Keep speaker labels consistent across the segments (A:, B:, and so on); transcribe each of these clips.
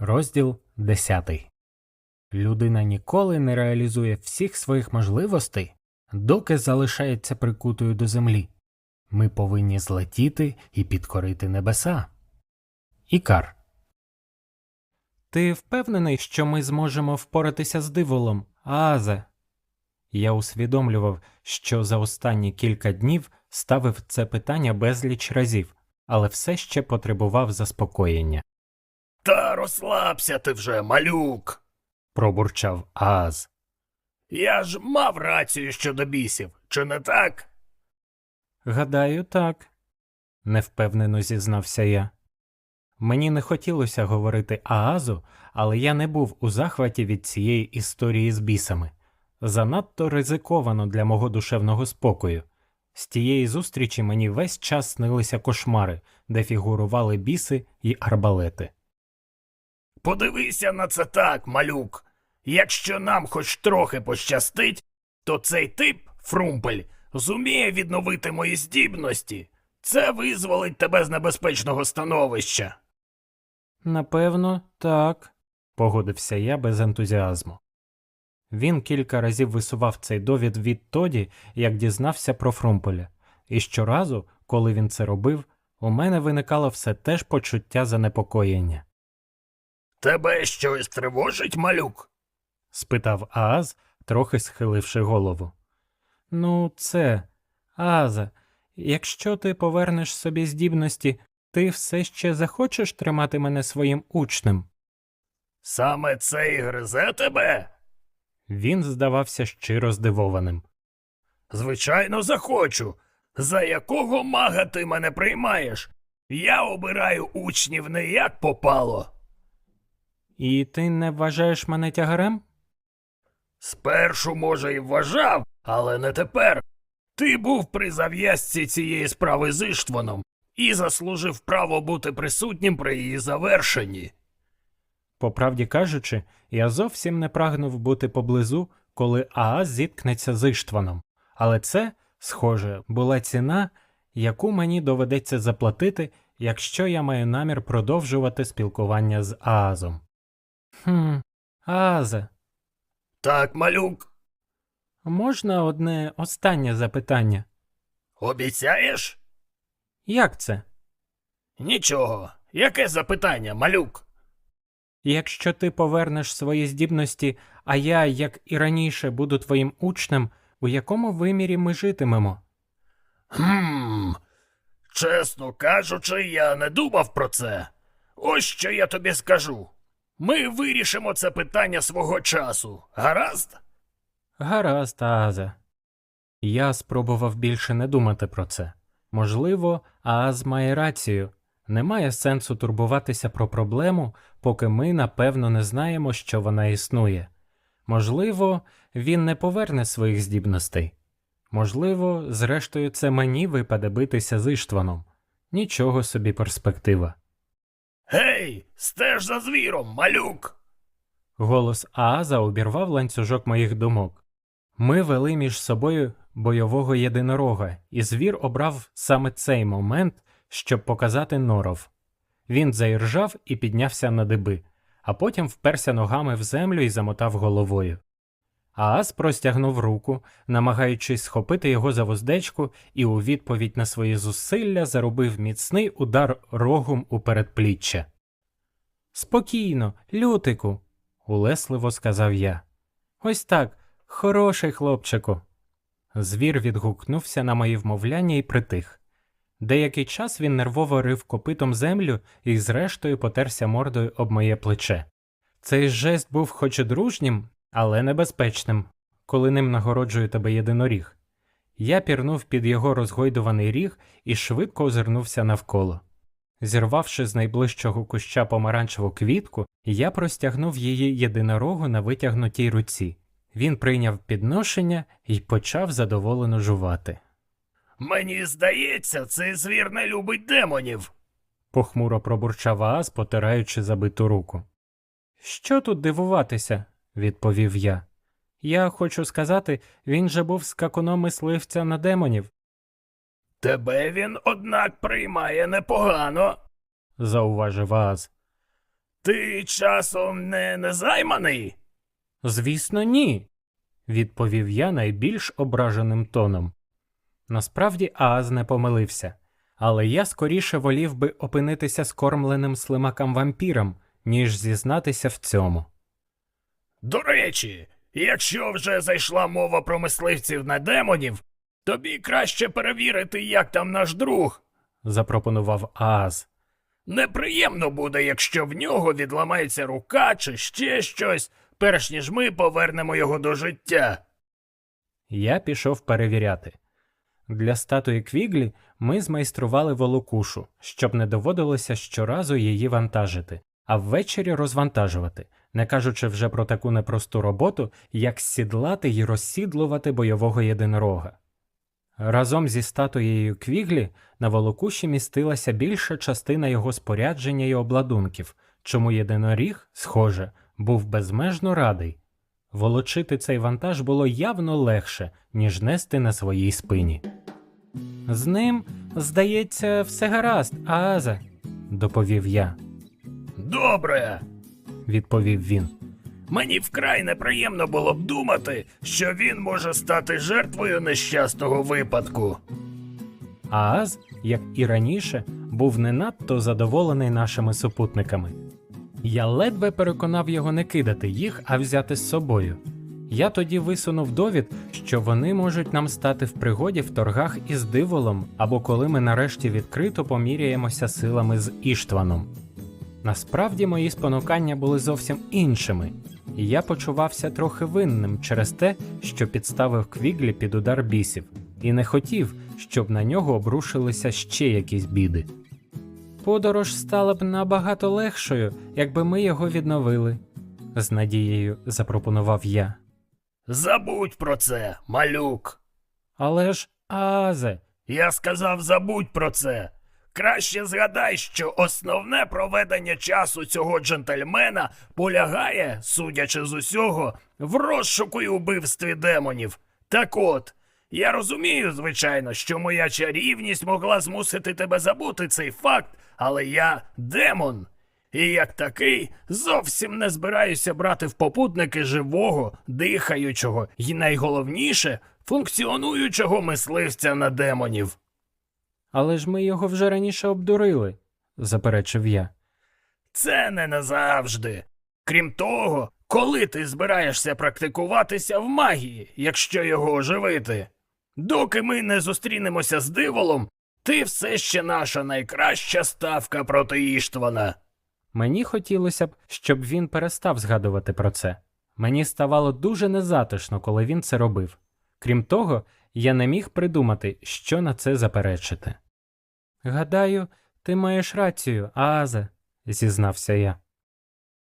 A: Розділ 10. Людина ніколи не реалізує всіх своїх можливостей, доки залишається прикутою до землі. Ми повинні злетіти і підкорити небеса. Ікар. Ти впевнений, що ми зможемо впоратися з диволом, Аазе? Я усвідомлював, що за останні кілька днів ставив це питання безліч разів, але все ще потребував заспокоєння.
B: Та розслабся ти вже, малюк.
A: пробурчав Ааз.
B: Я ж мав рацію щодо бісів, чи не так?
A: Гадаю, так, невпевнено зізнався я. Мені не хотілося говорити Аазу, але я не був у захваті від цієї історії з бісами. Занадто ризиковано для мого душевного спокою. З тієї зустрічі мені весь час снилися кошмари, де фігурували біси і арбалети.
B: Подивися на це так, малюк. Якщо нам хоч трохи пощастить, то цей тип, Фрумпель, зуміє відновити мої здібності. Це визволить тебе з небезпечного становища.
A: Напевно, так, погодився я без ентузіазму. Він кілька разів висував цей довід відтоді, як дізнався про Фрумполя, і щоразу, коли він це робив, у мене виникало все те ж почуття занепокоєння.
B: Тебе щось тривожить, малюк?
A: спитав Ааз, трохи схиливши голову. Ну, це, Ааза, якщо ти повернеш собі здібності, ти все ще захочеш тримати мене своїм учнем.
B: Саме це і гризе тебе?
A: Він здавався щиро здивованим.
B: Звичайно, захочу. За якого мага ти мене приймаєш? Я обираю учнів не як попало.
A: І ти не вважаєш мене тягарем?
B: Спершу, може, і вважав, але не тепер. Ти був при зав'язці цієї справи з Іштваном і заслужив право бути присутнім при її завершенні.
A: По правді кажучи, я зовсім не прагнув бути поблизу, коли Ааз зіткнеться з Іштваном, але це, схоже, була ціна, яку мені доведеться заплатити, якщо я маю намір продовжувати спілкування з Аазом. Хм, Аазе,
B: Так, малюк,
A: можна одне останнє запитання?
B: обіцяєш?
A: Як це?
B: Нічого. Яке запитання, малюк?
A: Якщо ти повернеш свої здібності, а я, як і раніше, буду твоїм учнем, у якому вимірі ми житимемо?
B: Хм. Чесно кажучи, я не думав про це. Ось що я тобі скажу. Ми вирішимо це питання свого часу. Гаразд?
A: Гаразд, Ааза. Я спробував більше не думати про це. Можливо, Ааз має рацію. Немає сенсу турбуватися про проблему, поки ми напевно не знаємо, що вона існує. Можливо, він не поверне своїх здібностей. Можливо, зрештою, це мені випаде битися з Іштваном. Нічого собі перспектива.
B: Гей, стеж за звіром, малюк.
A: Голос Ааза обірвав ланцюжок моїх думок. Ми вели між собою бойового єдинорога, і звір обрав саме цей момент, щоб показати норов. Він заіржав і піднявся на диби, а потім вперся ногами в землю і замотав головою. Ааз простягнув руку, намагаючись схопити його за вуздечку, і у відповідь на свої зусилля заробив міцний удар рогом у передпліччя. Спокійно, лютику, улесливо сказав я. Ось так, хороший хлопчику. Звір відгукнувся на мої вмовляння і притих. Деякий час він нервово рив копитом землю і, зрештою, потерся мордою об моє плече. Цей жест був хоч і дружнім, але небезпечним, коли ним нагороджує тебе єдиноріг. Я пірнув під його розгойдуваний ріг і швидко озирнувся навколо. Зірвавши з найближчого куща помаранчеву квітку, я простягнув її єдинорогу на витягнутій руці. Він прийняв підношення і почав задоволено жувати.
B: Мені здається, цей звір не любить демонів.
A: Похмуро пробурчав Ааз, потираючи забиту руку. Що тут дивуватися? Відповів я. Я хочу сказати, він же був скакуном мисливця на демонів.
B: Тебе він, однак, приймає непогано.
A: зауважив Ааз.
B: Ти часом не незайманий?
A: Звісно, ні, відповів я найбільш ображеним тоном. Насправді Ааз не помилився, але я скоріше волів би опинитися скормленим слимакам вампіром, ніж зізнатися в цьому.
B: До речі, якщо вже зайшла мова про мисливців на демонів, тобі краще перевірити, як там наш друг.
A: запропонував Ааз.
B: Неприємно буде, якщо в нього відламається рука чи ще щось, перш ніж ми повернемо його до життя.
A: Я пішов перевіряти. Для статуї Квіглі ми змайстрували волокушу, щоб не доводилося щоразу її вантажити, а ввечері розвантажувати, не кажучи вже про таку непросту роботу, як сідлати й розсідлувати бойового єдинорога. Разом зі статуєю Квіглі на волокуші містилася більша частина його спорядження й обладунків, чому єдиноріг, схоже, був безмежно радий. Волочити цей вантаж було явно легше, ніж нести на своїй спині. З ним, здається, все гаразд, Ааза, доповів я,
B: Добре.
A: відповів він.
B: Мені вкрай неприємно було б думати, що він може стати жертвою нещасного випадку.
A: Ааз, як і раніше, був не надто задоволений нашими супутниками. Я ледве переконав його не кидати їх, а взяти з собою. Я тоді висунув довід, що вони можуть нам стати в пригоді в торгах із диволом або коли ми нарешті відкрито поміряємося силами з Іштваном. Насправді мої спонукання були зовсім іншими, і я почувався трохи винним через те, що підставив Квіглі під удар бісів, і не хотів, щоб на нього обрушилися ще якісь біди. Подорож стала б набагато легшою, якби ми його відновили, з надією запропонував я.
B: Забудь про це, малюк.
A: Але ж, Азе,
B: Я сказав, забудь про це. Краще згадай, що основне проведення часу цього джентльмена полягає, судячи з усього, в розшуку і убивстві демонів. Так от, я розумію, звичайно, що моя чарівність могла змусити тебе забути цей факт, але я демон. І як такий зовсім не збираюся брати в попутники живого, дихаючого і найголовніше функціонуючого мисливця на демонів.
A: Але ж ми його вже раніше обдурили, заперечив я.
B: Це не назавжди. Крім того, коли ти збираєшся практикуватися в магії, якщо його оживити? Доки ми не зустрінемося з диволом, ти все ще наша найкраща ставка проти Іштвана.
A: Мені хотілося б, щоб він перестав згадувати про це. Мені ставало дуже незатишно, коли він це робив. Крім того, я не міг придумати, що на це заперечити. Гадаю, ти маєш рацію, Ааза, зізнався я.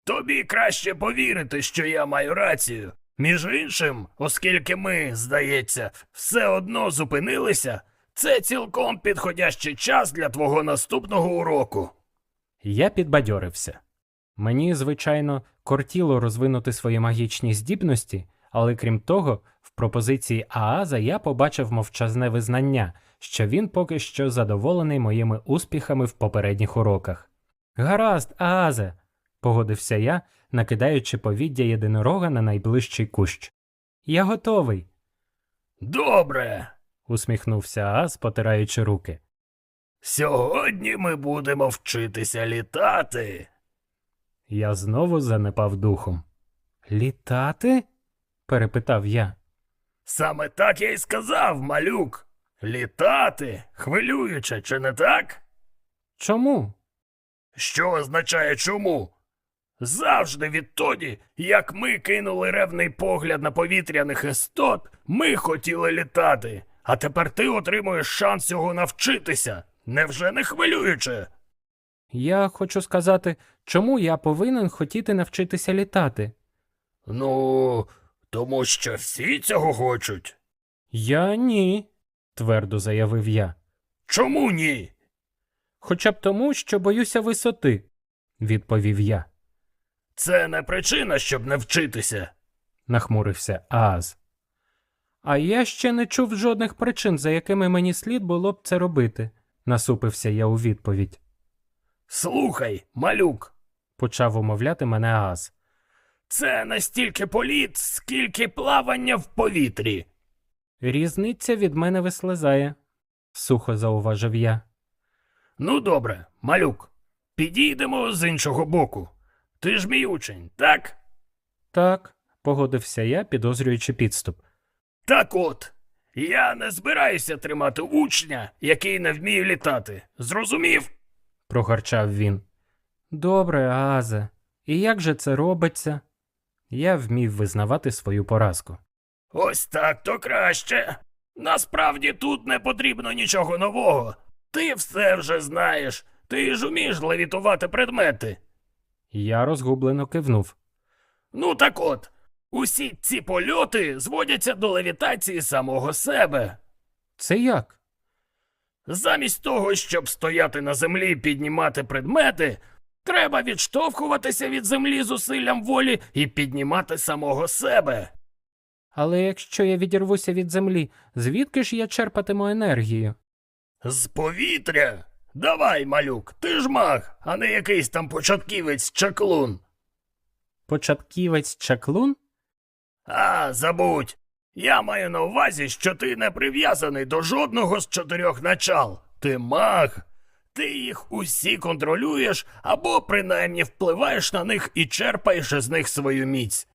B: Тобі краще повірити, що я маю рацію. Між іншим, оскільки ми, здається, все одно зупинилися, це цілком підходящий час для твого наступного уроку.
A: Я підбадьорився. Мені, звичайно, кортіло розвинути свої магічні здібності, але крім того, пропозиції Ааза я побачив мовчазне визнання, що він поки що задоволений моїми успіхами в попередніх уроках. Гаразд, Аазе, погодився я, накидаючи повіддя єдинорога на найближчий кущ. Я готовий,
B: Добре.
A: усміхнувся Ааз, потираючи руки.
B: Сьогодні ми будемо вчитися літати.
A: Я знову занепав духом. Літати? перепитав я.
B: Саме так я й сказав, малюк. Літати хвилююче, чи не так?
A: Чому?
B: Що означає чому? Завжди відтоді, як ми кинули ревний погляд на повітряних істот, ми хотіли літати, а тепер ти отримуєш шанс цього навчитися. Невже не хвилююче?
A: Я хочу сказати, чому я повинен хотіти навчитися літати?
B: Ну, тому що всі цього хочуть.
A: Я ні, твердо заявив я.
B: Чому ні?
A: Хоча б тому, що боюся висоти, відповів я,
B: Це не причина, щоб не вчитися.
A: нахмурився Ааз. А я ще не чув жодних причин, за якими мені слід було б це робити, насупився я у відповідь.
B: Слухай, малюк,
A: почав умовляти мене Ааз.
B: Це настільки політ, скільки плавання в повітрі.
A: Різниця від мене вислизає, сухо зауважив я.
B: Ну, добре, малюк, підійдемо з іншого боку. Ти ж мій учень, так?
A: Так, погодився я, підозрюючи підступ.
B: Так от, я не збираюся тримати учня, який не вміє літати. Зрозумів?
A: прогорчав він. Добре, Аазе, і як же це робиться? Я вмів визнавати свою поразку.
B: Ось так то краще. Насправді тут не потрібно нічого нового. Ти все вже знаєш. Ти ж умієш левітувати предмети.
A: Я розгублено кивнув.
B: Ну так от, усі ці польоти зводяться до левітації самого себе.
A: Це як?
B: Замість того, щоб стояти на землі і піднімати предмети, треба відштовхуватися від землі зусиллям волі і піднімати самого себе.
A: Але якщо я відірвуся від землі, звідки ж я черпатиму енергію?
B: З повітря? Давай, малюк, ти ж маг, а не якийсь там початківець чаклун.
A: Початківець чаклун?
B: А, забудь. Я маю на увазі, що ти не прив'язаний до жодного з чотирьох начал. Ти маг. Ти їх усі контролюєш або принаймні впливаєш на них і черпаєш із них свою міць.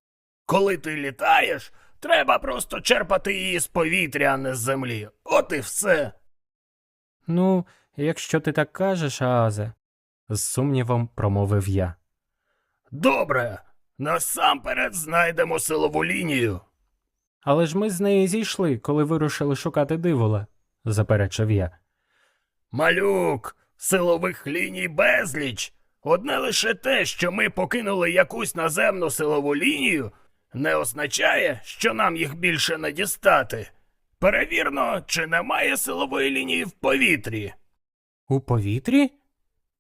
B: Коли ти літаєш, треба просто черпати її з повітря, а не з землі. От і все.
A: Ну, якщо ти так кажеш, Аазе, з сумнівом промовив я.
B: Добре. Насамперед знайдемо силову лінію.
A: Але ж ми з неї зійшли, коли вирушили шукати дивола, заперечив я.
B: Малюк, силових ліній безліч. Одне лише те, що ми покинули якусь наземну силову лінію, не означає, що нам їх більше не дістати. Перевірно, чи немає силової лінії в повітрі.
A: У повітрі?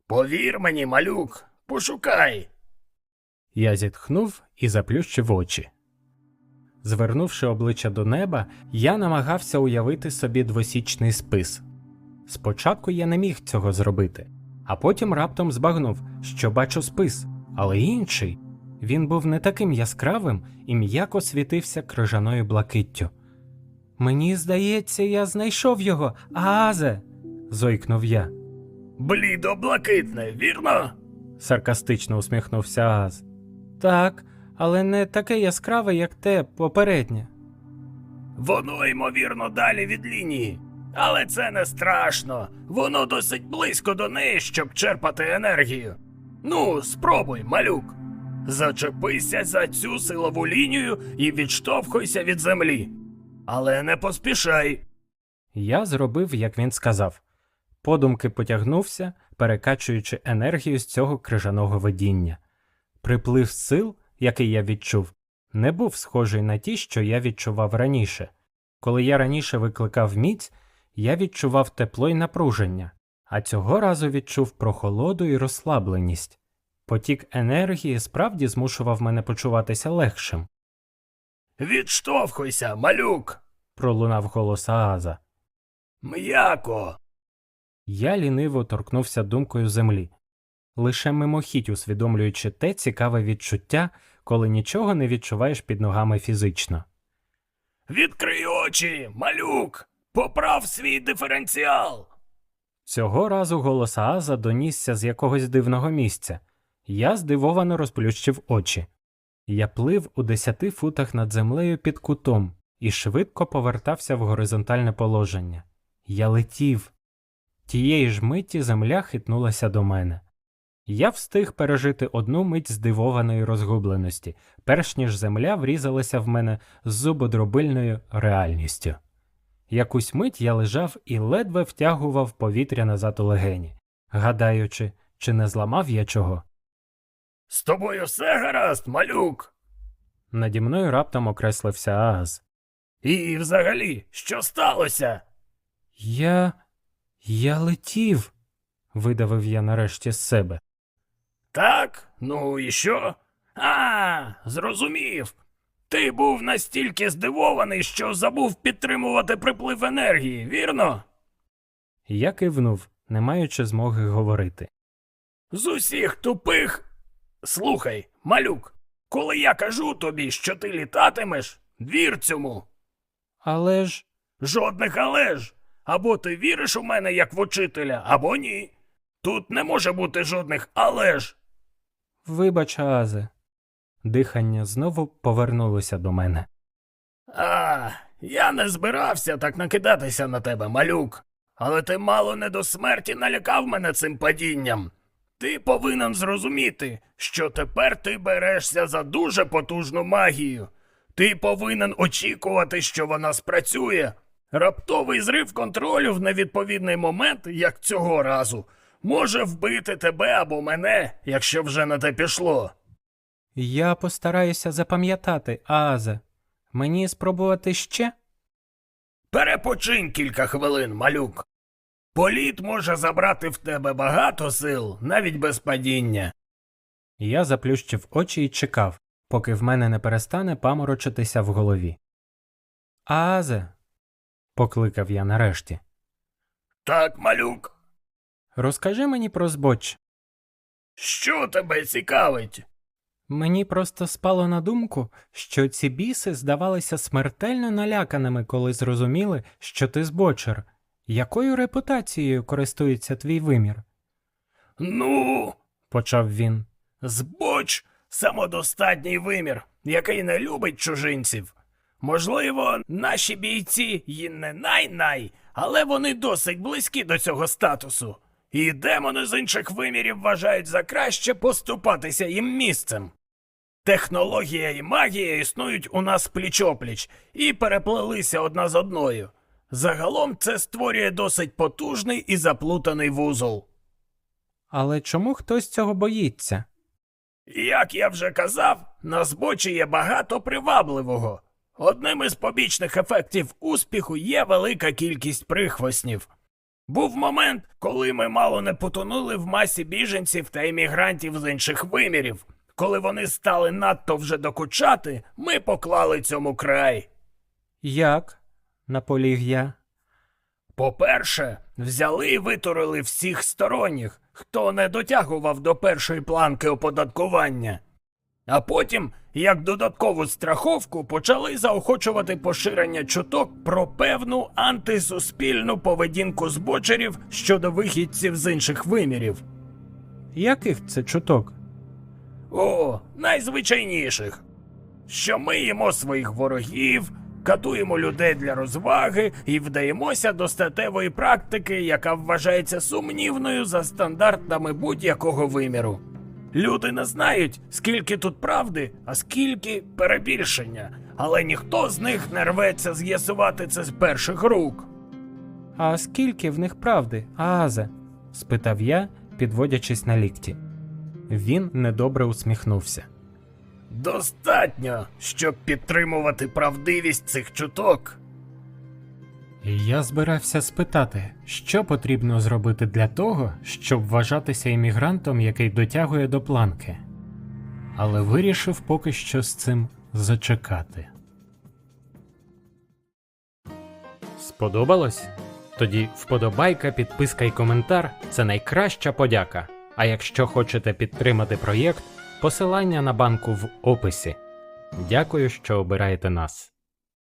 B: Повір мені, малюк, пошукай.
A: Я зітхнув і заплющив очі. Звернувши обличчя до неба, я намагався уявити собі двосічний спис. Спочатку я не міг цього зробити, а потім раптом збагнув, що бачу спис, але інший. Він був не таким яскравим і м'яко світився крижаною блакиттю. Мені здається, я знайшов його, Аазе. зойкнув я.
B: Блідо блакитне, вірно?
A: саркастично усміхнувся Ааз. Так, але не таке яскраве, як те попереднє.
B: Воно, ймовірно, далі від лінії. Але це не страшно. Воно досить близько до неї, щоб черпати енергію. Ну, спробуй, малюк. Зачепися за цю силову лінію і відштовхуйся від землі. Але не поспішай.
A: Я зробив, як він сказав. Подумки потягнувся, перекачуючи енергію з цього крижаного видіння. Приплив сил, який я відчув, не був схожий на ті, що я відчував раніше. Коли я раніше викликав міць, я відчував тепло й напруження, а цього разу відчув прохолоду і розслабленість. Потік енергії справді змушував мене почуватися легшим,
B: Відштовхуйся, малюк.
A: пролунав голос Ааза.
B: М'яко.
A: Я ліниво торкнувся думкою землі, лише мимохідь усвідомлюючи те цікаве відчуття, коли нічого не відчуваєш під ногами фізично.
B: Відкрий очі, малюк. Поправ свій диференціал.
A: Цього разу голос Ааза донісся з якогось дивного місця. Я здивовано розплющив очі. Я плив у десяти футах над землею під кутом і швидко повертався в горизонтальне положення. Я летів. Тієї ж миті земля хитнулася до мене. Я встиг пережити одну мить здивованої розгубленості, перш ніж земля врізалася в мене з зубодробильною реальністю. Якусь мить я лежав і ледве втягував повітря назад у легені, гадаючи, чи не зламав я чого.
B: З тобою все гаразд, малюк.
A: Наді мною раптом окреслився Ааз.
B: І взагалі, що сталося?
A: Я. я летів, видавив я нарешті з себе.
B: Так, ну і що? А, зрозумів. Ти був настільки здивований, що забув підтримувати приплив енергії, вірно?
A: Я кивнув, не маючи змоги говорити.
B: З усіх тупих. Слухай, малюк, коли я кажу тобі, що ти літатимеш, вір цьому.
A: Але ж.
B: Жодних але ж. Або ти віриш у мене як в учителя, або ні. Тут не може бути жодних але ж.
A: Вибач, Аазе. Дихання знову повернулося до мене.
B: А, я не збирався так накидатися на тебе, малюк. Але ти мало не до смерті налякав мене цим падінням. Ти повинен зрозуміти, що тепер ти берешся за дуже потужну магію. Ти повинен очікувати, що вона спрацює. Раптовий зрив контролю в невідповідний момент, як цього разу, може вбити тебе або мене, якщо вже на те пішло.
A: Я постараюся запам'ятати, Аазе. Мені спробувати ще?
B: Перепочинь кілька хвилин, малюк. Політ може забрати в тебе багато сил, навіть без падіння.
A: Я заплющив очі і чекав, поки в мене не перестане паморочитися в голові. Аазе. покликав я нарешті.
B: Так, малюк,
A: Розкажи мені про збоч.
B: що тебе цікавить?
A: Мені просто спало на думку, що ці біси здавалися смертельно наляканими, коли зрозуміли, що ти збочер. Якою репутацією користується твій вимір?
B: Ну,
A: почав він.
B: збоч самодостатній вимір, який не любить чужинців. Можливо, наші бійці і не най-най, але вони досить близькі до цього статусу. І демони з інших вимірів вважають за краще поступатися їм місцем. Технологія і магія існують у нас пліч-опліч і переплелися одна з одною. Загалом це створює досить потужний і заплутаний вузол.
A: Але чому хтось цього боїться?
B: Як я вже казав, на збочі є багато привабливого. Одним із побічних ефектів успіху є велика кількість прихвостнів. Був момент, коли ми мало не потонули в масі біженців та іммігрантів з інших вимірів. Коли вони стали надто вже докучати, ми поклали цьому край.
A: Як? наполіг я.
B: По-перше, взяли і витурили всіх сторонніх, хто не дотягував до першої планки оподаткування. А потім, як додаткову страховку, почали заохочувати поширення чуток про певну антисуспільну поведінку збочерів щодо вихідців з інших вимірів.
A: Яких це чуток?
B: О, найзвичайніших. Що ми їмо своїх ворогів, катуємо людей для розваги і вдаємося до статевої практики, яка вважається сумнівною за стандартами будь-якого виміру. Люди не знають, скільки тут правди, а скільки перебільшення, але ніхто з них не рветься з'ясувати це з перших рук.
A: А скільки в них правди, Аазе? спитав я, підводячись на лікті. Він недобре усміхнувся.
B: Достатньо, щоб підтримувати правдивість цих чуток.
A: Я збирався спитати, що потрібно зробити для того, щоб вважатися іммігрантом, який дотягує до планки, але вирішив поки що з цим зачекати. Сподобалось? Тоді вподобайка, підписка і коментар це найкраща подяка. А якщо хочете підтримати проєкт, посилання на банку в описі. Дякую, що обираєте нас.